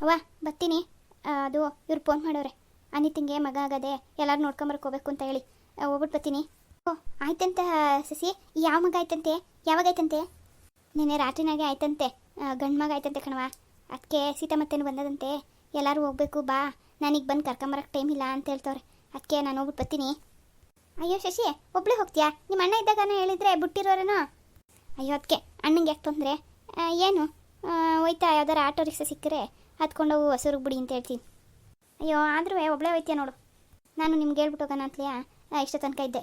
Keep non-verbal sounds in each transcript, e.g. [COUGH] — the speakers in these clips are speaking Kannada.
ಅವ್ವ, ಬರ್ತೀನಿ. ಅದು ಇವ್ರು ಫೋನ್ ಮಾಡೋರೆ. ಅನಿತಿಂಗೆ ಮಗ ಆಗದೆ ಎಲ್ಲರೂ ನೋಡ್ಕೊಂಬರ್ಕೋಬೇಕು ಅಂತ ಹೇಳಿ. ಹೋಗ್ಬಿಟ್ಟು ಬರ್ತೀನಿ. ಓ, ಆಯ್ತಂತ, ಸಸಿ. ಯಾವ ಮಗ ಆಯ್ತಂತೆ? ಯಾವಾಗ ಆಯ್ತಂತೆ? ನಿನ್ನೆ ರಾತ್ರಿನಾಗೆ ಆಯ್ತಂತೆ. ಗಂಡು ಮಗ ಆಯ್ತಂತೆ ಕಣವ ಅದಕ್ಕೆ ಸೀತಾಮತ್ತೇನು ಬಂದದಂತೆ. ಎಲ್ಲರೂ ಹೋಗ್ಬೇಕು, ಬಾ. ನನಗೆ ಬಂದು ಕರ್ಕೊಂಬರಕ್ಕೆ ಟೈಮ್ ಇಲ್ಲ ಅಂತ ಹೇಳ್ತವ್ರೆ. ಅದಕ್ಕೆ ನಾನು ಹೋಗ್ಬಿಟ್ಟು ಬರ್ತೀನಿ. ಅಯ್ಯೋ, ಶಶಿ, ಒಬ್ಳೆ ಹೋಗ್ತೀಯಾ? ನಿಮ್ಮ ಅಣ್ಣ ಇದ್ದಾಗನ ಹೇಳಿದ್ರೆ ಬಿಟ್ಟಿರೋರೇನೋ? ಅಯ್ಯೋ ಅದಕ್ಕೆ ಅಣ್ಣಂಗೆ ಯಾಕೆ ತೊಂದರೆ? ಏನು? ಹೋಯ್ತಾ? ಯಾವ್ದಾರು ಆಟೋ ರಿಕ್ಷಾ ಸಿಕ್ಕರೆ ಹತ್ಕೊಂಡು ಹೋಗು, ಹೊಸೂರಿಗೆ ಬಿಡಿ ಅಂತ ಹೇಳ್ತೀನಿ. ಅಯ್ಯೋ, ಆದ್ರೂ ಒಬ್ಳೆ ಹೋಯ್ತೀಯ ನೋಡು. ನಾನು ನಿಮ್ಗೆ ಹೇಳ್ಬಿಟ್ಟು ಹೋಗೋಣ ಅಂತಲೇ ಇಷ್ಟ ತನಕ ಇದ್ದೆ.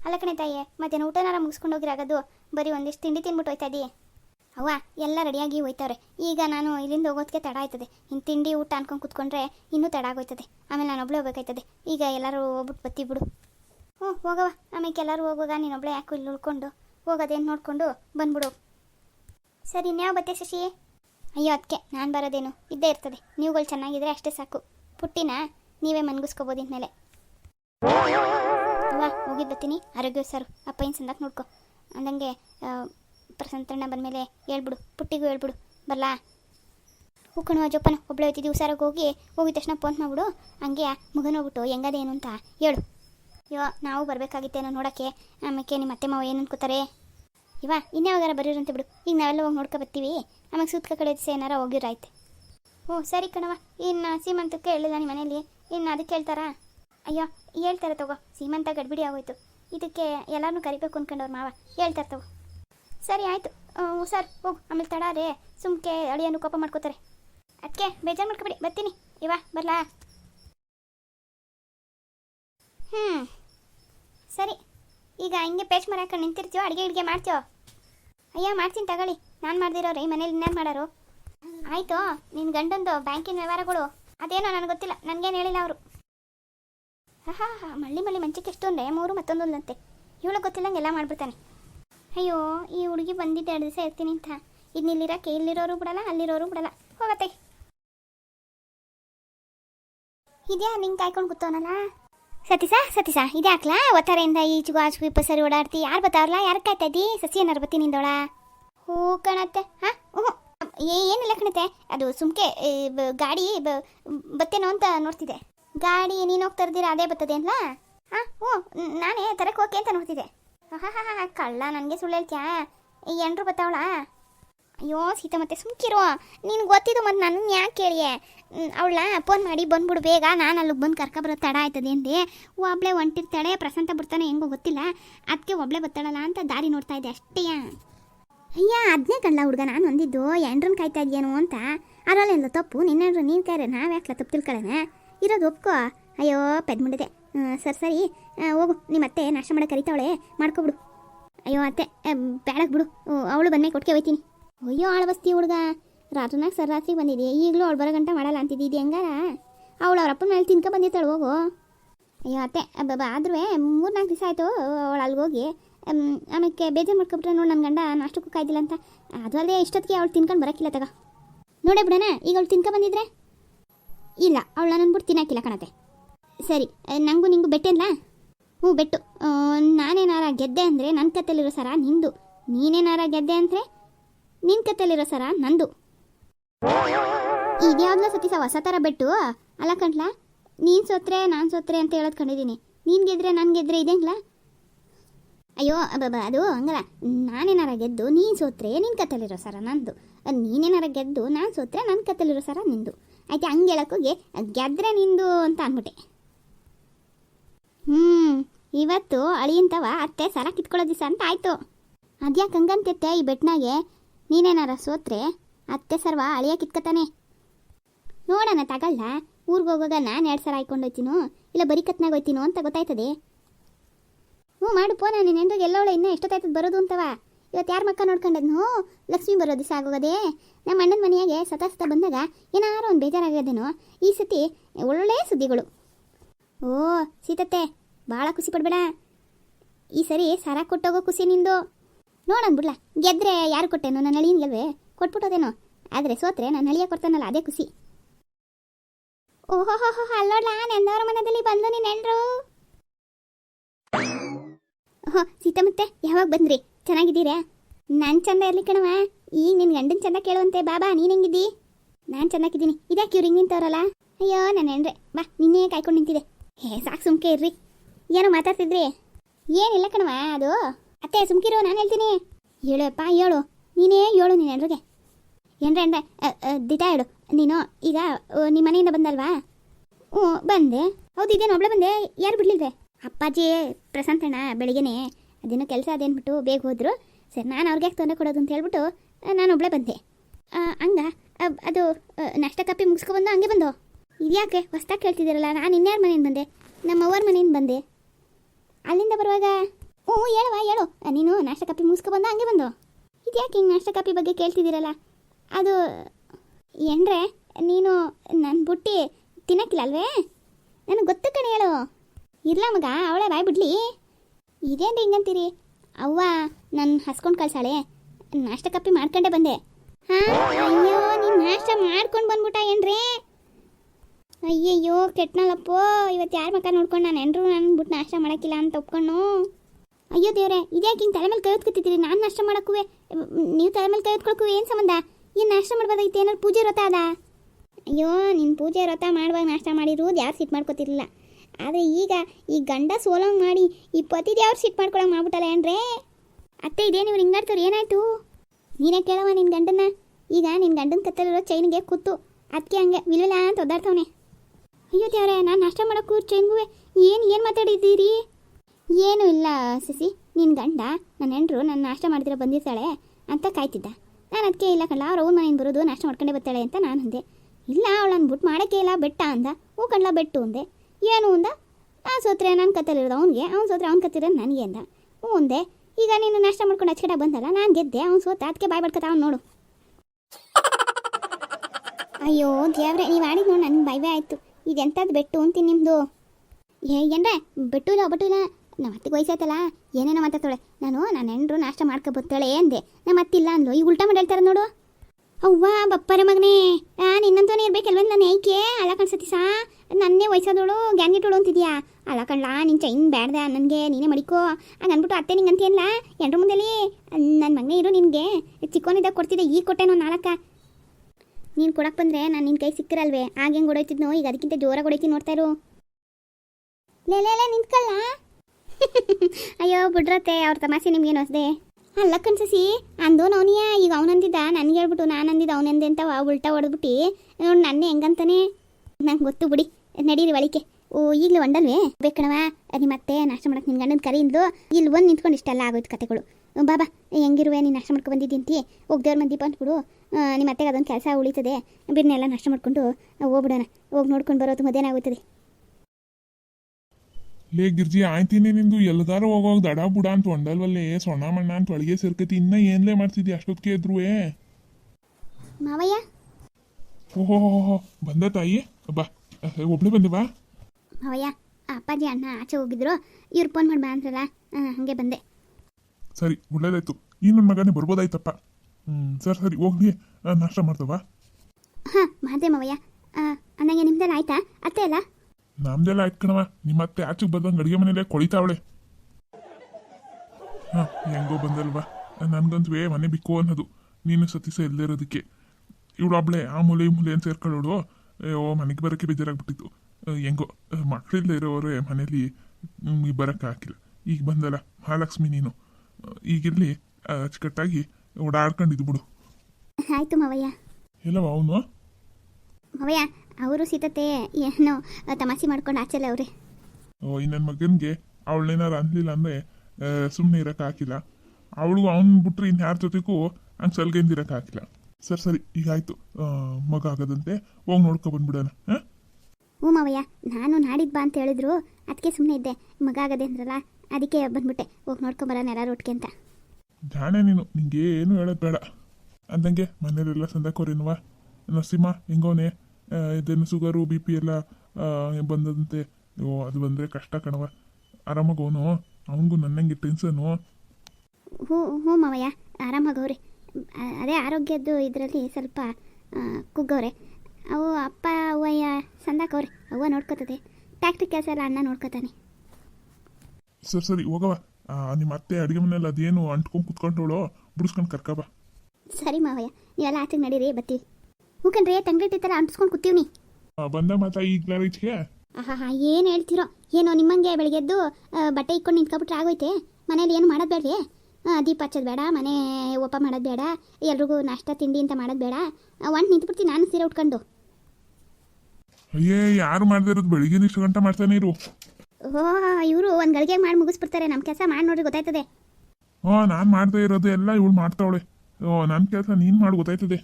ಅಲ್ಲ ಕಣೆ ತಾಯಿ, ಮಧ್ಯಾಹ್ನ ಊಟನಾರ ಮುಗಿಸ್ಕೊಂಡು ಹೋಗಿರಾಗದು ಬರೀ ಒಂದಿಷ್ಟು ತಿಂಡಿ ತಿನ್ಬಿಟ್ಟು ಹೋಯ್ತಾ ಇದೀಯ? ಅವ್ವ, ಎಲ್ಲ ರೆಡಿಯಾಗಿ ಹೋಯ್ತವ್ರೆ. ಈಗ ನಾನು ಇಲ್ಲಿಂದ ಹೋಗೋದಕ್ಕೆ ತಡ ಆಯ್ತದೆ. ಇನ್ನು ತಿಂಡಿ, ಊಟ ಅನ್ಕೊಂಡು ಕುತ್ಕೊಂಡ್ರೆ ಇನ್ನೂ ತಡ ಆಗೋಯ್ತದೆ. ಆಮೇಲೆ ನಾನು ಒಬ್ಳೆ ಹೋಗ್ಬೇಕಾಯ್ತದೆ. ಈಗ ಎಲ್ಲರೂ ಹೋಗ್ಬಿಟ್ಟು ಬತ್ತಿ ಬಿಡು. ಹ್ಞೂ ಹೋಗವ ಆಮೇಲೆ ಎಲ್ಲರೂ ಹೋಗುವಾಗ ನೀನೊಬ್ಳೆ ಯಾಕೋ ಇಲ್ಲಿ ಉಳ್ಕೊಂಡು, ಹೋಗೋದೇನು ನೋಡಿಕೊಂಡು ಬಂದ್ಬಿಡು. ಸರಿ, ಇನ್ಯಾವ ಬತ್ತೆ ಶಶಿ? ಅಯ್ಯೋ ಅದಕ್ಕೆ ನಾನು ಬರೋದೇನು? ಇದ್ದೇ ಇರ್ತದೆ. ನೀವುಗಳು ಚೆನ್ನಾಗಿದ್ರೆ ಅಷ್ಟೇ ಸಾಕು. ಪುಟ್ಟಿನ ನೀವೇ ಮನ್ಗಿಸ್ಕೋಬೋದು ಇದ್ಮೇಲೆ. ವಾ ಹೋಗಿದ್ದು ಬರ್ತೀನಿ. ಆರೋಗ್ಯ ಸರ್. ಅಪ್ಪ ಏನು ಸಂದಾಕ್ ನೋಡ್ಕೊ. ಅಂದಂಗೆ ಪ್ರಸಂತಣ್ಣ ಬಂದಮೇಲೆ ಹೇಳ್ಬಿಡು. ಪುಟ್ಟಿಗೂ ಹೇಳ್ಬಿಡು. ಬರಲಾ? ಹೂಕಣವ ಜೋಪನ ಒಬ್ಬಳು ಹೋಯ್ತಿದ್ದಿ ಹುಷಾರಾಗಿ ಹೋಗಿ ಹೋಗಿದ ತಕ್ಷಣ ಫೋನ್ ಮಾಡ್ಬಿಡು. ಹಂಗೆ ಮುಗನ ಹೋಗ್ಬಿಟ್ಟು ಹೆಂಗದೇನು ಅಂತ ಹೇಳು. ಅಯ್ಯೋ, ನಾವು ಬರಬೇಕಾಗಿತ್ತೇನೋ ನೋಡೋಕ್ಕೆ. ಆಮೇಲೆ ನಿಮ್ಮ ಅತ್ತೆ ಮಾವ ಏನು ಅನ್ಕೋತಾರೆ ಇವ ಇನ್ಯಾವಾಗಾರ ಬರೀರಂತೆ ಬಿಡು. ಈಗ ನಾವೆಲ್ಲ ಹೋಗಿ ನೋಡ್ಕೊ ಬರ್ತೀವಿ. ನಮಗೆ ಸೂತ್ಕ ಕಡೆ ಏನಾರ ಹೋಗಿರಾಯ್ತು. ಓ ಸರಿ ಕಣವ ಇನ್ನು ಸೀಮಂತಕ್ಕೆ ಹೇಳಿಲ್ಲ ನಿಮ್ಮ ಮನೇಲಿ ಇನ್ನು ಅದಕ್ಕೆ ಹೇಳ್ತಾರಾ? ಅಯ್ಯೋ, ಹೇಳ್ತಾರೆ ತಗೋ. ಸೀಮಂತ ಗಡ್ಬಿಡಿ ಆಗೋಯ್ತು. ಇದಕ್ಕೆ ಎಲ್ಲರನ್ನೂ ಕರಿಬೇಕು ಅನ್ಕೊಂಡವ್ರು ಮಾವ. ಹೇಳ್ತಾರೆ ತಗೋ. ಸರಿ, ಆಯಿತು. ಸರ್, ಹೋಗು. ಆಮೇಲೆ ತಡ ರೇ. ಸುಮ್ಕೆ ಅಳಿಯನ್ನು ಕೋಪ ಮಾಡ್ಕೋತಾರೆ. ಅದಕ್ಕೆ ಬೇಜಾರು ಮಾಡ್ಕೊಬಿಡಿ. ಬರ್ತೀನಿ. ಇವ ಬರಲಾ? ಹ್ಞೂ. ಸರಿ. ಈಗ ಹಿಂಗೆ ಪೇಸ್ಟ್ ಮರ ಹಾಕೊಂಡು ನಿಂತಿರ್ತೀವೋ ಅಡುಗೆ ಅಡುಗೆ ಮಾಡ್ತೀವೋ ಅಯ್ಯೋ, ಮಾಡ್ತೀನಿ ತಗೊಳ್ಳಿ. ನಾನು ಮಾಡ್ದಿರೋರು, ಈ ಮನೇಲಿ ಇನ್ನೇನು ಮಾಡೋರು? ಆಯಿತು ನಿನ್ನ ಗಂಡಂದು ಬ್ಯಾಂಕಿನ ವ್ಯವಹಾರಗಳು. ಅದೇನೋ ನನಗೆ ಗೊತ್ತಿಲ್ಲ, ನನಗೇನು ಹೇಳಿಲ್ಲ ಅವರು. ಹಾ ಹಾ ಮಳ್ಳಿ ಮಳ್ಳಿ ಮಂಚಕ್ಕೆ ಎಷ್ಟು ಅಂದರೆ ಮೂರು ಮತ್ತೊಂದು ಒಂದಂತೆ ಇವಳು ಗೊತ್ತಿಲ್ಲಂಗೆಲ್ಲ ಮಾಡ್ಬಿಡ್ತಾನೆ. ಅಯ್ಯೋ, ಈ ಹುಡುಗಿ ಬಂದಿದ್ದೆ ಎರಡು ದಿವಸ ಇರ್ತೀನಿ ಅಂತ. ಇನ್ನಿಲ್ಲಿರಕ್ಕೆ ಇಲ್ಲಿರೋರು ಬಿಡಲ್ಲ, ಅಲ್ಲಿರೋರು ಬಿಡಲ್ಲ. ಹೋಗತ್ತೆ. ಇದೆಯಾ ನಿಂಗೆ ಕಾಯ್ಕೊಂಡು ಕೂತವನಲ್ಲ? ಸತೀಸ ಸತೀಸ ಇದೇ ಹಾಕ್ಲಾ ಒತ್ತಾರೆಯಿಂದ ಈಚೆಗೂ ಆಚೆಗೂ ಇಪ್ಪ ಸರಿ ಓಡಾಡ್ತಿ. ಯಾರು ಬತ್ತಾವ್ರಲ್ಲ ಯಾರು ಕಾಯ್ತಾ ಇದ್ದಿ ಸಸಿ ಏನಾರು ಬತ್ತಿ ನಿಂದೋಳ. ಹೂ ಕಣತ್ತೆ. ಹಾಂ? ಹ್ಞೂ ಏನಿಲ್ಲ ಕಣತ್ತೆ. ಅದು ಸುಮ್ಕೆ ಗಾಡಿ ಬತ್ತೇನೋ ಅಂತ ನೋಡ್ತಿದ್ದೆ. ಗಾಡಿ ನೀನು ಹೋಗ್ತಾ ಇರ್ದಿರ, ಅದೇ ಬರ್ತದೆ ಅಲ್ಲ ಹಾಂ? ಹ್ಞೂ ನಾನೇ ತರಕ್ಕೆ ಹೋಗಿ ಅಂತ ನೋಡ್ತಿದ್ದೆ. ಹಾ ಹಾ ಹಾ ಕಳ್ಳ, ನನಗೆ ಸುಳ್ಳು ಹೇಳ್ತ್ಯಾ? ಎಂಟ್ರು ಬತ್ತಾವಳ? ಅಯ್ಯೋ, ಸೀತಾ ಮತ್ತೆ ಸುಮ್ಕಿರೋ. ನೀನು ಗೊತ್ತಿದ್ದು ಮತ್ತು ನನ್ನ ಯಾಕೆ ಕೇಳಿಯೆ? ಅವಳ ಫೋನ್ ಮಾಡಿ ಬಂದ್ಬಿಡು ಬೇಗ. ನಾನು ಅಲ್ಲಿಗೆ ಬಂದು ಕರ್ಕೊಬರೋ ತಡ ಆಯ್ತದೆ ಅಂದೆ. ಒಬ್ಳೆ ಹೊಂಟಿರ್ತಾಳೆ, ಪ್ರಶಾಂತ ಬರ್ತಾನೆ ಹೆಂಗೋ ಗೊತ್ತಿಲ್ಲ. ಅದಕ್ಕೆ ಒಬ್ಳೆ ಬರ್ತಾಳಲ್ಲ ಅಂತ ದಾರಿ ನೋಡ್ತಾ ಇದ್ದೆ ಅಷ್ಟೇ. ಅಯ್ಯ ಅದನ್ನೇ ಕಳ್ಳ ಹುಡುಗ, ನಾನು ಹೊಂದಿದ್ದು ಎಂಡ್ರನ್ ಕಾಯ್ತಾ ಇದೆಯೇನೋ ಅಂತ. ಅದರಲ್ಲೆಲ್ಲ ತಪ್ಪು. ನಿನ್ನೆಂಡ್ರು ನೀನು ಕೈರೆ ನಾವು ಯಾಕೆ ತಪ್ಪು ತಿಳ್ಕೊಳ್ಳೋಣ ಇರೋದು ಒಪ್ಕೋ. ಅಯ್ಯೋ, ಪೆದ್ಮುಂಡಿದೆ. ಸರ್, ಸರಿ. ಹೋಗು ನಿಮ್ಮ ಅತ್ತೆ ನಾಶ ಮಾಡೋ ಕರಿತಾವಳೆ. ಮಾಡ್ಕೊಬಿಡು. ಅಯ್ಯೋ, ಅತ್ತೆ ಬೇಡಕ್ಕೆ ಬಿಡು. ಅವಳು ಬನ್ನೇ ಕೊಟ್ಕೆ ಹೋಯ್ತೀನಿ. ಅಯ್ಯೋ ಆಳವಸ್ತಿ ಹುಡುಗ. ರಾತ್ರಿನಾಗ ಸರ್ ರಾತ್ರಿಗೆ ಬಂದಿದ್ದೆ ಈಗಲೂ ಅವಳು ಬರೋ ಗಂಟ ಮಾಡಲ್ಲ ಅಂತಿದ್ದಿ ಹೆಂಗಾರ? ಅವಳು ಅವ್ರ ಅಪ್ಪನ ಮೇಲೆ ತಿನ್ಕೊ ಬಂದಿರ್ತಾಳೆ ಹೋಗು. ಅಯ್ಯೋ, ಅತ್ತೆ ಆದ್ರೂ ಮೂರು ನಾಲ್ಕು ದಿವಸ ಆಯಿತು ಅವಳು ಅಲ್ಲಿಗೆ ಹೋಗಿ. ಆಮೇಲೆ ಬೇಜಾರು ಮಾಡ್ಕೊಬಿಟ್ರೆ ನೋಡಿ ನನ್ನ ಗಂಡ ನಾಷ್ಟಕ್ಕೂ ಕಾಯ್ದಿಲ್ಲ ಅಂತ. ಅದು ಅಲ್ಲದೆ ಇಷ್ಟೊತ್ತಿಗೆ ಅವಳು ತಿನ್ಕೊಂಡು ಬರೋಕ್ಕಿಲ್ಲ ತಗ. ನೋಡೇ ಬಿಡೋಣ, ಈಗ ಅವಳು ತಿನ್ಕೊ ಬಂದಿದ್ರೆ? ಇಲ್ಲ, ಅವಳು ನನ್ನ ಬಿಟ್ಟು ತಿನ್ನಕ್ಕಿಲ್ಲ ಕಣತೆ ಸರಿ ನನಗೂ ನಂಗೂ ಬೆಟ್ಟೆಲ್ಲ ಹ್ಞೂ, ಬೆಟ್ಟು. ನಾನೇನಾರ ಗೆದ್ದೆ ಅಂದರೆ ನನ್ನ ಕತ್ತಲ್ಲಿರೋ ಸರ ನಿಂದು. ನೀನೇನಾರ ಗೆದ್ದೆ ಅಂದರೆ ನಿನ್ನ ಕತ್ತಲ್ಲಿರೋ ಸರ ನಂದು. ಇದ್ಯಾವ್ದೋ ಸತಿ ಹೊಸ ಥರ ಬೆಟ್ಟು, ಅಲ್ಲ ಕಣ್ಲಾ ನೀನ್ ಸೋತ್ರೆ, ನಾನು ಸೋತ್ರೆ ಅಂತ ಹೇಳೋದ್ ಕಂಡಿದ್ದೀನಿ ನೀನ್ ಗೆದ್ರೆ, ನಾನು ಗೆದ್ರೆ ಇದೆಂಗ್ಲಾ? ಅಯ್ಯೋ ಅಬ್ಬಬ್ಬ ಅದು ಹಂಗಲ್ಲ. ನಾನೇನಾರ ಗೆದ್ದು ನೀನ್ ಸೋತ್ರೆ, ನಿನ್ ಕತ್ತಲಿರೋ ಸರ ನಂದು. ನೀನೇನಾರ ಗೆದ್ದು, ನಾನು ಸೋತ್ರೆ ನನ್ನ ಕತ್ತಲಿರೋ ಸರ ನಿಂದು. ಆಯ್ತು, ಹಂಗೆ ಹೇಳಕ್ಕೋಗಿ, ಗೆದ್ರೆ ನಿಂದು ಅಂತ ಅಂದ್ಬಿಟ್ಟೆ. ಹ್ಮ್, ಇವತ್ತು ಅಳಿಯಂತವ ಅತ್ತೆ ಸರ ಕಿತ್ಕೊಳ್ಳೋ ದಿವಸ ಅಂತ ಆಯ್ತು. ಅದ್ಯಾಕೆ ಹಂಗಂತೈತೆ ಈ ಬೆಟ್ನಾಗೆ? ನೀನೇನಾರ ಸೋತ್ರೆ ಅತ್ತೆ ಸರ್ವ ಅಳಿಯ ಕಿತ್ಕತಾನೆ. ನೋಡೋಣ ತಗಲ್ಲ ಊರಿಗೆ ಹೋಗುವಾಗ ನಾನು ಎರಡು ಸಲ ಹಾಯ್ಕೊಂಡು ಇಲ್ಲ ಬರೀ ಕತ್ನಾಗ ಹೋಯ್ತೀನೋ ಅಂತ ಗೊತ್ತಾಯ್ತದೆ. ಹ್ಞೂ ಮಾಡು, ಪೋ ನಾನು ಹೆಂಡ್ರಿಗೆ ಎಲ್ಲವಳು ಇನ್ನೂ ಎಷ್ಟೊತ್ತಾಯ್ತದ ಬರೋದು ಅಂತವ. ಇವತ್ತು ಯಾರು ಮಕ್ಕ ನೋಡ್ಕೊಂಡದ್ನು? ಲಕ್ಷ್ಮಿ ಬರೋ ದಿವಸ ಆಗೋಗದೆ. ನಮ್ಮ ಅಣ್ಣನ ಮನೆಯಾಗೆ ಸತ ಸತ ಬಂದಾಗ ಏನಾರು ಒಂದು ಬೇಜಾರಾಗದೇನೋ, ಈ ಸತಿ ಒಳ್ಳೆಯ ಸುದ್ದಿಗಳು. ಓ, ಸೀತತ್ತೆ ಭಾಳ ಖುಷಿ ಪಡ್ಬೇಡ. ಈ ಸರಿ ಸರ ಕೊಟ್ಟೋಗೋ ಖುಷಿ ನಿಂದು. ನೋಡೋಣ ಬಿಡ್ಲಾ, ಗೆದ್ರೆ ಯಾರು ಕೊಟ್ಟೇನೋ, ನನ್ನ ಅಳಿಯನ್ಗಲ್ವೇ? ಕೊಟ್ಬಿಟ್ಟೋದೇನೋ. ಆದರೆ ಸೋತ್ರೆ ನಾನು ಅಳಿಯ ಕೊಡ್ತಾನಲ್ಲ, ಅದೇ ಖುಷಿ. ಓಹೋ ಅಲ್ಲೋಡ್ಲ ನೆಂದವರ ಮನದಲ್ಲಿ ಬಂದು ನೀನು ಹೆಂಡ್ರು ಓಹೋ ಮತ್ತೆ ಯಾವಾಗ ಬಂದ್ರಿ? ಚೆನ್ನಾಗಿದ್ದೀರಾ? ನಾನು ಚಂದ ಇರ್ಲಿ ಕಣವ ಈಗ ನಿನ್ನ ಗಂಡನ ಚಂದ ಕೇಳುವಂತೆ, ಬಾಬಾ, ನೀನು ಹೆಂಗಿದ್ದಿ? ನಾನು ಚೆನ್ನಾಗಿದ್ದೀನಿ ಇದ್ಯಾಕೆ ಇವ್ರಿಗೆ ನಿಂತವ್ರಲ್ಲ? ಅಯ್ಯೋ, ನಾನು ಹೆಂಡ್ರೆ, ಬಾ, ನಿನ್ನೆ ಕಾಯ್ಕೊಂಡು ನಿಂತಿದೆ ಹೇ ಸಾಕು ಸುಮ್ಕೆ ಇರ್ರಿ. ಏನೋ ಮಾತಾಡ್ತಿದ್ರಿ? ಏನಿಲ್ಲ ಕಣವ ಅದು. ಅತ್ತೆ, ಸುಮ್ಕಿರೋ, ನಾನು ಹೇಳ್ತೀನಿ. ಹೇಳಪ್ಪ, ಹೇಳು. ನೀನೇ ಹೇಳು ನೀನು ಹೆಂಡ್ರಿಗೆ ಹೆಂಡ್ರೆ ಅಂದ್ರೆ ದಿಟ ಹೇಳು. ನೀನು ಈಗ ನಿಮ್ಮ ಮನೆಯಿಂದ ಬಂದಲ್ವಾ? ಹ್ಞೂ, ಬಂದೆ. ಹೌದು, ಇದೇನು, ಒಬ್ಳೆ ಬಂದೆ? ಯಾರು ಬಿಡ್ಲಿಲ್ವೇ? ಅಪ್ಪಾಜಿ, ಪ್ರಶಾಂತ್ ಅಣ್ಣ ಬೆಳಿಗ್ಗೆನೆ ಅದೇನು ಕೆಲಸ ಅದೇನ್ಬಿಟ್ಟು ಬೇಗ ಹೋದ್ರು. ಸರಿ, ನಾನು ಅವ್ರಿಗೆ ಯಾಕೆ ತೊಂದರೆ ಕೊಡೋದು ಅಂತ ಹೇಳ್ಬಿಟ್ಟು ನಾನು ಒಬ್ಳೆ ಬಂದೆ. ಹಂಗ? ಅದು ನಷ್ಟ ಕಾಪಿ ಮುಗಿಸ್ಕೊಬಂದು ಹಂಗೆ ಬಂದು? ಇದ್ಯಾಕೆ? ಹೊಸ್ದಾಗಿ ಕೇಳ್ತಿದ್ದೀರಲ್ಲ, ನಾನು ಇನ್ಯಾರ ಮನೆಯಿಂದ ಬಂದೆ? ನಮ್ಮ ಅವ್ವರ ಮನೆಯಿಂದ ಬಂದೆ. ಅಲ್ಲಿಂದ ಬರುವಾಗ? ಹ್ಞೂ ಹೇಳುವ ಹೇಳು. ನೀನು ನಾಷ್ಟ ಕಾಪಿ ಮುಗಿಸ್ಕೊಬಂದು ಹಂಗೆ ಬಂದು? ಇದ್ಯಾಕೆ ಹಿಂಗೆ ನಾಷ್ಟ ಕಾಪಿ ಬಗ್ಗೆ ಕೇಳ್ತಿದ್ದೀರಲ್ಲ? ಅದು ಎಂಡ್ರೆ ನೀನು ನನ್ನ ಬುಟ್ಟಿ ತಿನ್ನಕ್ಕಿಲ್ಲ ಅಲ್ವೇ ನನಗೆ ಗೊತ್ತು ಕಣೆ ಹೇಳು. ಇರ್ಲ ಮಗ, ಅವಳೆ ಬಾಯ್ ಬಿಡ್ಲಿ. ಇದೇನ್ರಿ ಹಿಂಗಂತೀರಿ? ಅವ್ವ ನನ್ನ ಹಸ್ಕೊಂಡು ಕಳ್ಸಾಳೆ. ನಾಷ್ಟ ಕಪ್ಪಿ ಮಾಡ್ಕೊಂಡೆ ಬಂದೆ. ಹಾಂ, ಅಯ್ಯೋ, ನೀನು ನಾಷ್ಟ ಮಾಡ್ಕೊಂಡು ಬಂದ್ಬಿಟ್ಟ ಏನ್ರಿ? ಅಯ್ಯಯ್ಯೋ ಕೆಟ್ಟನಲ್ಲಪ್ಪೋ ಇವತ್ತು ಯಾರ ಮಕ್ಕ ನೋಡ್ಕೊಂಡು ನಾನು ಎಂಡ್ರು ನನ್ನ ಬಿಟ್ಟು ನಾಷ್ಟ ಮಾಡೋಕ್ಕಿಲ್ಲ ಅಂತ ಒಪ್ಕೊಂಡು. ಅಯ್ಯೋ ದೇವ್ರೆ, ಇದ್ಯಾಕೆ ಹಿಂಗೆ ತಲೆ ಮೇಲೆ ಕೈ ಹೊತ್ಕೊತಿದ್ದೀರಿ ನಾನು ನಾಷ್ಟ ಮಾಡೋಕ್ಕೂ ನೀವು ತಲೆ ಮೇಲೆ ಕೈ ಹೊತ್ಕೊಳಕ್ಕೂ ಏನು ಸಂಬಂಧ? ಏನು ನಾಷ್ಟ ಮಾಡ್ಬೋದಾಗಿತ್ತು ಏನಾದ್ರು ಪೂಜೆ ವ್ರತ ಅದ? ಅಯ್ಯೋ ನಿನ್ನ ಪೂಜೆ ವ್ರತ ಮಾಡುವಾಗ ನಾಷ್ಟ ಮಾಡಿರೋದು ಯಾರು ಸಿಟ್ಟು ಮಾಡ್ಕೋತಿರ್ಲಿಲ್ಲ. ಆದರೆ ಈಗ, ಈ ಗಂಡ ಸೋಲಂಗ್ ಮಾಡಿ, ಈ ಪತಿದೇ ಯಾರು ಸಿಟ್ಟು ಮಾಡ್ಕೊಳಂಗೆ ಮಾಡ್ಬಿಟ್ಟಲ್ಲ ಏನ್ರೇ? ಅತ್ತೆ, ಇದೇ ನೀವು ಹಿಂಗಾಡ್ತವ್ರು ಏನಾಯ್ತು? ನೀನೇ ಕೇಳವ ನಿನ್ನ ಗಂಡನ್ನ. ಈಗ ನಿನ್ನ ಗಂಡನ ಕತ್ತಲಿರೋ ಚೈನ್ಗೆ ಕೂತು ಅದಕ್ಕೆ ಹಂಗೆ ವಿಲ್ವಿಲ್ಲ ಅಂತ ಒದ್ದಾಡ್ತವನೆ. ಅಯ್ಯೋ ದೇವ್ರೆ, ನಾನು ನಾಷ್ಟ ಮಾಡೋಕ್ಕೂ ಚೈನ್ಗೂ ಏನು ಏನು ಮಾತಾಡಿದ್ದೀರಿ? ಏನೂ ಇಲ್ಲ, ಸಸಿ. ನಿನ್ನ ಗಂಡ, ನನ್ನ ಹೆಂಡ್ರು ನನ್ನ ನಾಷ್ಟ ಮಾಡಿದ್ರೆ ಬಂದಿರ್ತಾಳೆ ಅಂತ ಕಾಯ್ತಿದ್ದ. ನಾನು ಅದಕ್ಕೆ ಇಲ್ಲ ಕಣ್ಲ, ಅವ್ರ ಅವ್ನ ಮನೆಯಿಂದ ಬರೋದು, ನಾಷ್ಟ ಮಾಡ್ಕೊಂಡೆ ಬರ್ತಾಳೆ ಅಂತ ನಾನು ಅಂದೆ. ಇಲ್ಲ ಅವಳು ಅಂದ್ಬಿಟ್ಟು ಮಾಡೋಕ್ಕೆ ಇಲ್ಲ, ಬೆಟ್ಟ ಅಂದ. ಹೂ ಕಣ್ಲ, ಬೆಟ್ಟು ಅಂದೆ. ಏನು ಅಂದ? ಆ ಸೋತ್ರೆ ನನ್ನ ಕತ್ತಲಿರೋದು ಅವ್ನಿಗೆ, ಅವ್ನು ಸೋತ್ರೆ ಅವ್ನು ಕತ್ತಿರೋದು ನನಗೆ ಅಂದ. ಹ್ಞೂ ಅಂದೆ, ಈಗ ನೀನು ನಾಷ್ಟ ಮಾಡ್ಕೊಂಡು ಅಚ್ಚಕಡೆ ಬಂದಲ್ಲ, ನಾನು ಗೆದ್ದೆ, ಅವ್ನು ಸೋತ, ಅದಕ್ಕೆ ಬಾಯ್ ಬಡ್ಕತ್ತ ಅವ್ನು ನೋಡು. ಅಯ್ಯೋ, ದೇವ್ರೆ, ನೀವು ಆಡಿದ್ ನೋಡಿ ನನಗೆ ಭಯವೇ ಆಯಿತು. ಇದೆಂಥದ್ದು ಬೆಟ್ಟು ಅಂತೀನಿ ನಿಮ್ಮದು ಏ, ಏನ್ರೆ, ಬೆಟ್ಟು ಇಲ್ಲ, ಒಬ್ಬಟ್ಟು ಇಲ್ಲ. ನಮ್ಮ ಅತ್ತಿಗೆ ವಯಸ್ಸಾಯ್ತಲ್ಲ, ಏನೇನೋ ಮಾತಾಡ್ತಾಳೆ. ನಾನು ನನ್ನ ಹೆಂಡ್ರು ನಾಷ್ಟ ಮಾಡ್ಕೊ ಬರ್ತಾಳೆ ಅಂದೆ. ನಮ್ಮ ಅತ್ತಿಲ್ಲ ಅಂದ್ಲು. ಈಗ ಉಲ್ಟಾ ಮಾಡಿ ಹೇಳ್ತಾರೆ ನೋಡು. ಅವ್ವ, ಬಪ್ಪರ ಮಗನೇ. ಆ, ನಿನ್ನಂತವನೇ ಇರ್ಬೇಕಲ್ವ ನಾನು ಏಕೆ? ಅಲ್ಲ ಕಣ್ಸತಿ ಸಾ ನನ್ನೇ ವಯಸ್ಸಾದೋಳು ಗ್ಯಾನ್ಗಿಟ್ಟೋಳು ಅಂತಿದ್ಯಾ? ಅಲ್ಲ ಕಣ್ಲ, ನಿನ್ ಚೈನ್ ಬ್ಯಾಡ್ದ ನನಗೆ, ನೀನೇ ಮಡಿಕೋ. ಹಂಗೆ ಅಂದ್ಬಿಟ್ಟು ಅತ್ತೆ ನಿಂಗೆ ಅಂತೀಯಲ್ಲ ಎಂಟ್ರ ಮುಂದೆಲಿ ನನ್ನ ಮಗನೇ ಇರು ನಿನಗೆ. ಚಿಕ್ಕೋನಿದ್ದಾಗ ಕೊಡ್ತಿದ್ದೆ, ಈಗ ಕೊಟ್ಟೆನೋ ನಾಲ್ಕ ನೀನು ಕೊಡಕ್ಕೆ ಬಂದರೆ ನಾನು ನಿನ್ನ ಕೈ ಸಿಕ್ಕಿರಲ್ವೇ? ಹೆಂಗೆ ಹೊಡೋಯ್ತಿದ್ನೋ ಈಗ ಅದಕ್ಕಿಂತ ಜೋರಾಗಿ ಹೊಡೈತಿ ನೋಡ್ತಾ ಲೇ ಲೇ, ನಿಂತ್ಕಲ್ಲ. [LAUGHS] ಅಯ್ಯೋ, ಬಿಡ್ರತ್ತೆ, ಅವ್ರ ತಮಾಷೆ ನಿಮ್ಗೇನು ಹೊಸದೆ? ಅಲ್ಲ ಕನ್ಸಸಿ ಅಂದು ಅವನಿಯ ಈಗ ಅವನಂದಿದ್ದ ನನಗೆ ಹೇಳ್ಬಿಟ್ಟು ನಾನು ಅಂದಿದ್ದ ಅವನಂದೆ ಅಂತ ಉಲ್ಟಾ ಹೊಡೆದ್ಬಿಟ್ಟು. ನೋಡಿ, ನನ್ನ ಹೆಂಗಂತಾನೆ? ನಂಗೆ ಗೊತ್ತು ಬಿಡಿ, ನಡೀರಿ ಒಳಿಕೆ ಓ, ಈಗಲೂ ಒಂಡಲ್ವೇ ಬೇಕಣವ ನಿಮ್ಮ ಮತ್ತೆ ನಾಷ್ಟ ಮಾಡಕ್ಕೆ ನಿನ್ನ ಗಂಡನ ಕರೆಯಿಂದು ಇಲ್ಲಿ ಬಂದು ನಿಂತ್ಕೊಂಡು ಇಷ್ಟೆಲ್ಲ ಆಗೋಯ್ತು ಕತೆಗಳು. ಬಾಬಾ ಹೆಂಗಿರುವೆ, ನೀನು ನಾಷ್ಟ ಮಾಡ್ಕೊ ಬಂದಿದ್ದಿಂತಿ ಹೋಗ್ದೇವ್ರ ಮಂದಿ ಬಂದ್ಬಿಡು ಬಿಡು. ನಿಮ್ಮ ಅತ್ತೆಗೆ ಅದೊಂದು ಕೆಲಸ ಉಳಿತದೆ. ಬಿಡ್ನೆಲ್ಲ ನಾಷ್ಟ ಮಾಡ್ಕೊಂಡು ಹೋಗ್ಬಿಡೋಣ. ಹೋಗಿ ನೋಡ್ಕೊಂಡು ಬರೋದು ಮಧ್ಯಾಹ್ನ ಆಗುತ್ತದೆ. ಲೇ ಗಿರ್ಜಿ ಆಯ್ತೀನಿ ನಿಂದು ಎಲ್ಲದಾರ ಹೋಗೋಗ್ ದಡ ಬುಡ ಅಂತ ಒಂಡಲ್ವಲ್ಲೇ ಸೊಣ್ಣ ಮಣ್ಣ ಅಂತ ಒಳಗೆ ಸೇರ್ಕತಿ ಇನ್ನ ಏನ್ಲೇ ಮಾಡ್ತಿದ್ದಿ ಅಷ್ಟೊತ್ತಿಗೆ ಇದ್ರುವೆ ಮಾವಯ್ಯ? ಓಹೋ ಬಂದ ತಾಯಿ? ಬಾ ಒಬ್ಳೆ ಬಂದೆ ಬಾ. ಮಾವಯ್ಯ ಅಪ್ಪಾಜಿ ಅಣ್ಣ ಆಚೆ ಹೋಗಿದ್ರು ಇವ್ರು ಫೋನ್ ಮಾಡಿ ಬಾ ಅಂತಲ್ಲ ಹಂಗೆ ಬಂದೆ. ಸರಿ ಒಳ್ಳೇದಾಯ್ತು. ಈ ನನ್ನ ಮಗನೇ ಬರ್ಬೋದಾಯ್ತಪ್ಪ. ಹ್ಞೂ ಸರಿ ಸರಿ ಹೋಗ್ಲಿ ನಾಷ್ಟ ಮಾಡ್ತವ? ಹಾಂ ಮಾತೆ ಮಾವಯ್ಯ. ಅಂದಂಗೆ ನಿಮ್ದೆಲ್ಲ ಆಯ್ತಾ? ಅತ್ತೆ ಅಲ್ಲ? ನಮ್ದೆಲ್ಲ ಆಯ್ತು ಕಣವ ನಿಮ್ಮ ಅತ್ತೆ ಆಚೆಗೆ ಬಂದಂಗೆ ಅಡುಗೆ ಮನೇಲೆ ಕೊಳಿತಾವಳೆ. ಹಾಂ ಹೆಂಗೋ ಬಂದಲ್ವಾ. ಏ ಮನೆ ಬಿಕ್ಕೋ ಅನ್ನೋದು. ನೀನು ಸತೀಸ ಇಲ್ಲದೆ ಇರೋದಕ್ಕೆ. ಇವಳು ಒಬ್ಳೆ ಆ ಮೂಲೆ ಈ ಮೂಲೆ ಅಂತ ಸೇರ್ಕೊಳ್ಳೋಳು. ಓ ಮನೆಗೆ ಬರೋಕ್ಕೆ ಬೇಜಾರಾಗ್ಬಿಟ್ಟಿತ್ತು. ಹೆಂಗೋ ಮಕ್ಕಳಿಲ್ಲದೆ ಇರೋರೆ ಮನೇಲಿ. ಬರೋಕ್ಕೆ ಹಾಕಿಲ್ಲ. ಈಗ ಬಂದಲ್ಲ ಮಹಾಲಕ್ಷ್ಮಿ ನೀನು. ಈಗಿಲ್ಲಿ ಅಚ್ಚುಕಟ್ಟಾಗಿ ಓಡಾಡ್ಕೊಂಡಿದ್ದು ಬಿಡು. ಆಯಿತು ಮಾವಯ್ಯ. ಎಲ್ಲವ ಅವನು? ಮಾವಯ್ಯ ಅವರು ಸೀತತೆ ಏನೋ ತಮಾಷೆ ಮಾಡ್ಕೊಂಡು ಆಚೆಲ್ಲ ಅವ್ರೆ. ಓ ಈ ನನ್ನ ಮಗನಿಗೆ ಅವಳೇನಾರು ಅನ್ಲಿಲ್ಲ ಅಂದರೆ ಸುಮ್ಮನೆ ಇರೋಕೆ ಹಾಕಿಲ್ಲ. ಅವಳು ಅವ್ನು ಬಿಟ್ರೆ ಇನ್ಯಾರ ಜೊತೆಗೂ ಹಂಗೆ ಸಲ್ಗೆಂದು ಇರೋಕೆ ಹಾಕಿಲ್ಲ. ಸರಿ ಸರಿ ಈಗ ಆಯಿತು. ಮಗ ಆಗದಂತೆ ಹೋಗಿ ನೋಡ್ಕೊ ಬಂದ್ಬಿಡೋಣ ಹಾಂ? ಹ್ಞೂ ಮಾವಯ್ಯ ನಾನು ನಾಡಿದ್ದು ಬಾ ಅಂತ ಹೇಳಿದ್ರು. ಅದಕ್ಕೆ ಸುಮ್ಮನೆ ಇದ್ದೆ. ಮಗ ಆಗದೆ ಅಂದ್ರಲ್ಲ ಅದಕ್ಕೆ ಬಂದ್ಬಿಟ್ಟೆ. ಹೋಗಿ ನೋಡ್ಕೊಂಬರೋಣ ಎಲ್ಲರೂ ಒಟ್ಟಿಗೆ ಅಂತ. ಜಾಣೆ ನೀನು ನಿಂಗೆ ಏನು ಹೇಳೋದು ಬೇಡ. ಅಂದಂಗೆ ಮನೇಲೆಲ್ಲ ಸಂದಕೋರಿನವಾ ನರಸಿಂಹ ಹೆಂಗೋನೆ ಇದೇನು ಶುಗರು ಬಿ ಪಿ ಎಲ್ಲ ಬಂದಂತೆ. ಬಂದದಂತೆ ಓ ಅದು ಬಂದರೆ ಕಷ್ಟ ಕಣವ ಆರಾಮಾಗೋನು? ಅವನಿಗೂ ನನ್ನಂಗೆ ಟೆನ್ಷನು ಹ್ಞೂ ಹ್ಞೂ ಮಾವಯ್ಯ. ಆರಾಮಾಗವ್ರೆ. ಅದೇ ಆರೋಗ್ಯದ್ದು ಇದರಲ್ಲಿ ಸ್ವಲ್ಪ ಕುಗ್ಗವ್ರೆ. ಅವು ಅಪ್ಪ ಅವಯ್ಯ ಸಂದಾಕವ್ರೆ. ಅವ್ವ ನೋಡ್ಕೋತದೆ. ಟ್ಯಾಕ್ಟ್ರಿ ಕೆಲಸ ಎಲ್ಲ ಅಣ್ಣ ನೋಡ್ಕೋತಾನೆ. ಸರಿ ಸರಿ ಹೋಗವ ನಿಮ್ಮ ಅತ್ತೆ ಅಡುಗೆ ಮನೆಯಲ್ಲಿ ಅದೇನು ಅಂಟ್ಕೊಂಡು ಕುತ್ಕೊಂಡೋಳು? ಬಿಡಿಸ್ಕೊಂಡು ಕರ್ಕಬ. ಸರಿ ಮಾವಯ್ಯ. ನೀವೆಲ್ಲ ಆಚೆಗೆ ನಡೀರಿ ಬರ್ತೀವಿ ಹೂಕಂಡ್ರೆ ತಂಗ್ಳಿಟ್ಟಿ ಥರ ಅಂಟಿಸ್ಕೊಂಡು ಕೂತೀವ್ನಿ ಬಂದ ಮಾತಾ ಈಗಲೇ ಆಹಾ ಏನು ಹೇಳ್ತಿರೋ? ಏನೋ ನಿಮ್ಮಂಗೆ ಬೆಳಗ್ಗೆದ್ದು ಬಟ್ಟೆ ಇಕ್ಕೊಂಡು ನಿಂತ್ಕೊಬಿಟ್ರೆ ಆಗೋಯ್ತೆ. ಮನೇಲಿ ಏನು ಮಾಡೋದು ಬೇಡ್ರಿ? ದೀಪ ಹಚ್ಚೋದು ಬೇಡ ಮನೆ ಒಪ್ಪ ಮಾಡೋದು ಬೇಡ ಎಲ್ರಿಗೂ ನಾಷ್ಟ ತಿಂಡಿ ಅಂತ ಮಾಡೋದು ಬೇಡ. ಒಂಟು ನಿಂತ್ಬಿಡ್ತೀನಿ ನಾನು ಸೀರೆ ಉಟ್ಕೊಂಡು. ಅಯ್ಯೇ ಯಾರು ಮಾಡ್ದಿರೋದು? ಬೆಳಿಗ್ಗೆ ಇಷ್ಟು ಗಂಟೆ ಮಾಡ್ತಾನೆ ಇರು ಓ ಇವರು ಒಂದು ಗಳಿಗೆ ಮಾಡಿ ಮುಗಿಸ್ಬಿಡ್ತಾರೆ ನಮ್ಮ ಕೆಲಸ ಮಾಡಿ ನೋಡ್ರಿ ಗೊತ್ತಾಯ್ತದೆ. ಹ್ಞೂ ನಾನು ಮಾಡ್ತಾ ಇರೋದು ಎಲ್ಲ ಇವಳು ಮಾಡ್ತಾವಳೆ. ಓ ನನ್ನ ಕೆಲಸ ನೀನು ಮಾಡಿ ಗೊತ್ತಾಯ್ತದೆ.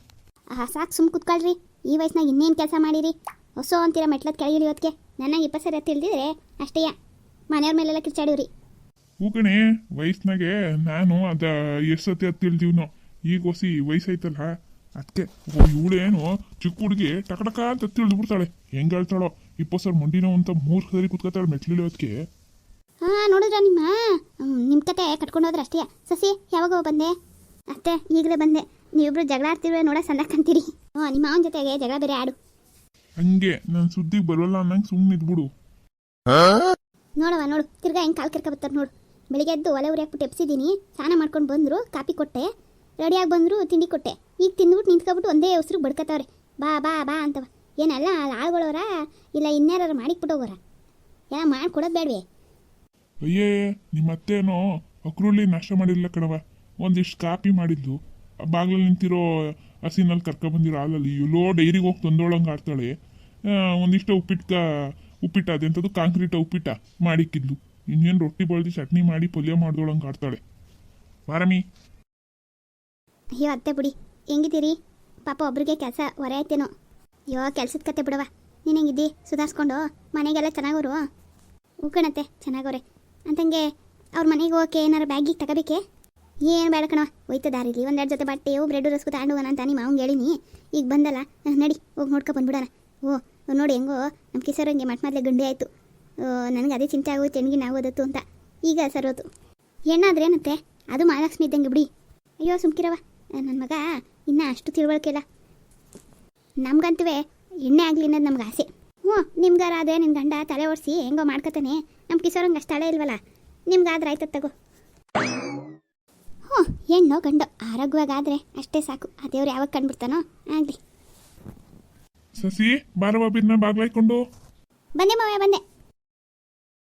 ಸಾಕು ಸುಮ್ಮ ಕುತ್ಕೊಳ್ರಿ. ಈ ವಯಸ್ಸಿನಾಗ ಇನ್ನೇನು ಕೆಲಸ ಮಾಡಿರಿ? ಹೊಸೋ ಅಂತೀರ ಮೆಟ್ಲದ ಕೆಳಗಿಳಿ ಹೊತ್ತಿಗೆ ನನಗೆ ಇಪ್ಪತ್ತು ಸರಿ ತಿಳಿದಿದ್ರೆ ಅಷ್ಟೇಯ ಮನೆಯವ್ರ ಮೇಲೆಲ್ಲ ಕಿರ್ಚಾಡಿವ್ರಿ ಹೂ ಕಣೆ ವಯಸ್ಸಿನಾಗೆ ನಾನು ಅದ ಎಷ್ಟು ಸತಿ ಅದು ತಿಳಿದೀವ್ನೋ ಈಗ ಹೊಸಿ ವಯಸ್ಸೈತಲ್ಲ ಅದಕ್ಕೆ ಇವಳೇನು ಚಿಕ್ಕ ಹುಡುಗಿ ಟಕಟಕ ಅಂತ ತಿಳಿದು ಬಿಡ್ತಾಳೆ ಹೆಂಗ್ ಹೇಳ್ತಾಳೋ? ಇಪ್ಪತ್ತು ಸಾವಿರ ಮಂಡಿನೋ ಅಂತ ಮೂರು ಸರಿ ಕುತ್ಕೋತಾಳೆ ಮೆಟ್ಲಿಳಿ ಅದಕ್ಕೆ ಹಾ ನೋಡಿದ್ರ ನಿಮ್ಮ? ನಿಮ್ಮ ಕತೆ ಕಟ್ಕೊಂಡು ಹೋದ್ರೆ ಅಷ್ಟೇ. ಸಸಿ ಯಾವಾಗ ಬಂದೆ? ಅತ್ತೆ ಈಗಲೇ ಬಂದೆ. ನೀವಿಬ್ರು ಜಗಳ ಆಡ್ತಿರೋ ನೋಡ ಸಂದಾಕಂತೀರಿ ಹ್ಞೂ ನಿಮ್ಮ ಮಾವನ ಜೊತೆಗೆ ಜಗಳ ಬೇರೆ ಆಡು. ಹಂಗೆ ನಾನು ಸುದ್ದಿಗೆ ಬರೋಲ್ಲ ಅನ್ನಂಗೆ ಸುಮ್ಮನೆ ಇದ್ಬಿಡು. ನೋಡವ ನೋಡು ತಿರ್ಗಾ ಹೆಂಗೆ ಕಾಲು ಕೆರ್ಕ ಬರ್ತಾರೆ ನೋಡು. ಬೆಳಿಗ್ಗೆ ಎದ್ದು ಒಲೆ ಉರಿ ಹಾಕ್ಬಿಟ್ಟು ಎಪ್ಸಿದ್ದೀನಿ ಸ್ನಾನ ಮಾಡ್ಕೊಂಡು ಬಂದರು ಕಾಪಿ ಕೊಟ್ಟೆ ರೆಡಿಯಾಗಿ ಬಂದರು ತಿಂಡಿ ಕೊಟ್ಟೆ. ಈಗ ತಿಂದ್ಬಿಟ್ಟು ನಿಂತ್ಕೊಬಿಟ್ಟು ಒಂದೇ ಉಸಿರು ಬಡ್ಕತ್ತವ್ರೆ. ಬಾ ಬಾ ಬಾ ಅಂತವ. ಏನಲ್ಲ ಆಳ್ಗೊಳೋರ ಇಲ್ಲ ಇನ್ಯಾರು ಮಾಡಿಕ್ಬಿಟ್ಟು ಹೋಗೋರ ಎಲ್ಲ ಮಾಡಿ ಬೇಡವೇ. ಅಯ್ಯೇ ನಿಮ್ಮ ಅತ್ತೇನೋ ಅಕ್ರುಳ್ಳಿ ನಾಶ ಮಾಡಿಲ್ಲ ಕಣವ ಒಂದಿಷ್ಟು ಕಾಪಿ ಮಾಡಿದ್ಲು. ಬಾಗ್ಲಲ್ಲಿ ನಿಂತಿರೋ ಹಸಿನಲ್ಲಿ ಕರ್ಕೊಬಂದಿರೋ ಹಾಲಲ್ಲಿ ಎಲ್ಲೋ ಡೈರಿಗೆ ಹೋಗಿ ತಂದೋಳಂಗೆ ಆಡ್ತಾಳೆ. ಒಂದಿಷ್ಟು ಉಪ್ಪಿಟ್ಕ, ಉಪ್ಪಿಟ್ಟ ಅದೆಂಥದ್ದು ಕಾಂಕ್ರೀಟ ಉಪ್ಪಿಟ್ಟ ಮಾಡಿಕ್ಕಿದ್ಲು. ಇನ್ನೇನು ರೊಟ್ಟಿ ಬಳ್ದು ಚಟ್ನಿ ಮಾಡಿ ಪಲ್ಯ ಮಾಡ್ದೋಳಂಗೆ ಆಡ್ತಾಳೆ. ಬಾರಮಿ ಅಯ್ಯೋ, ಅತ್ತೆ ಬಿಡಿ, ಹೆಂಗಿದ್ದೀರಿ? ಪಾಪ ಒಬ್ರಿಗೆ ಕೆಲಸ ಹೊರ ಆಯ್ತೇನೋ. ಅಯ್ಯೋ, ಕೆಲ್ಸದ ಕತೆ ಬಿಡವ ನೀನು ಹೆಂಗಿದ್ದಿ? ಸುಧಾರಿಸ್ಕೊಂಡು? ಮನೆಗೆಲ್ಲ ಚೆನ್ನಾಗೋರು? ಹೂಕಣತ್ತೆ ಕಣತ್ತೆ ಚೆನ್ನಾಗವ್ರೆ ಅಂತಂಗೆ ಅವ್ರ ಮನೆಗೆ ಹೋಗಕ್ಕೆ ಏನಾರು ಬ್ಯಾಗಿಗೆ ತಗೋಬೇಕೆ? ಏನು ಬೇಡ ಕಣವ ದಾರಿ ದಾರಿಲಿ. ಒಂದೆರಡು ಜೊತೆ ಬಟ್ಟೆ ಬ್ರೆಡ್ ರಸ್ಕು ಹೋಗೋಣ ಅಂತ ನಿಮ್ಮ ಮಾವಂಗೆ ಹೇಳಿನಿ. ಈಗ ಬಂದಲ್ಲ ನಡಿ, ಹೋಗಿ ನೋಡ್ಕೊ ಬಂದ್ಬಿಡೋಣ. ಓ, ನೋಡಿ ಹೆಂಗೋ ನಮ್ಮ ಕಿಸರು ಹಂಗೆ ಮಟ್ ಮೊದಲೇ ಗಂಡಿ ಆಯಿತು. ನನಗೆ ಅದೇ ಚಿಂತೆ ಆಗೋಯ್ತು ಹೆಣ್ಗೆ ನಾವು ಓದತ್ತು ಅಂತ. ಈಗ ಸರೋತು ಏನಂತೆ ಅದು ಮಹಾಲಕ್ಷ್ಮಿ ಇದ್ದಂಗೆ ಬಿಡಿ. ಅಯ್ಯೋ ಸುಮ್ಕಿರವ ನನ್ನ ಮಗ ಇನ್ನೂ ಅಷ್ಟು ತಿಳುವಳಿಕೆ ಇಲ್ಲ. ನಮ್ಗಂತೂ ಎಣ್ಣೆ ಆಗಲಿ ಅನ್ನೋದು ನಮ್ಗೆ ಆಸೆ. ಹ್ಞೂ, ನಿಮ್ಗಾರ ಅದೇ ಗಂಡ ತಲೆ ಓಡಿಸಿ ಹೆಂಗೋ ಮಾಡ್ಕೊತಾನೆ ನಮ್ಮ ಕಿಸೋರಂಗೆ ಅಷ್ಟು ತಲೆ ಇಲ್ವಲ್ಲ? ನಿಮ್ಗಾದ್ರೆ ಆಯ್ತದ ತಗೋ. ಹೆಣ್ಣು ಗಂಡು ಆರೋಗ್ಯವಾಗಾದ್ರೆ ಅಷ್ಟೇ ಸಾಕು. ಆ ದೇವ್ರು ಯಾವಾಗ ಕಂಡ್ಬಿಡ್ತಾನೋ? ಆಗಲಿ. ಸಸಿ ಬಾರವ ಬಿನ್ನ ಬಾಗ್ಲಾಯ್ಕೊಂಡು. ಬಂದೆ ಮಾವ ಬಂದೆ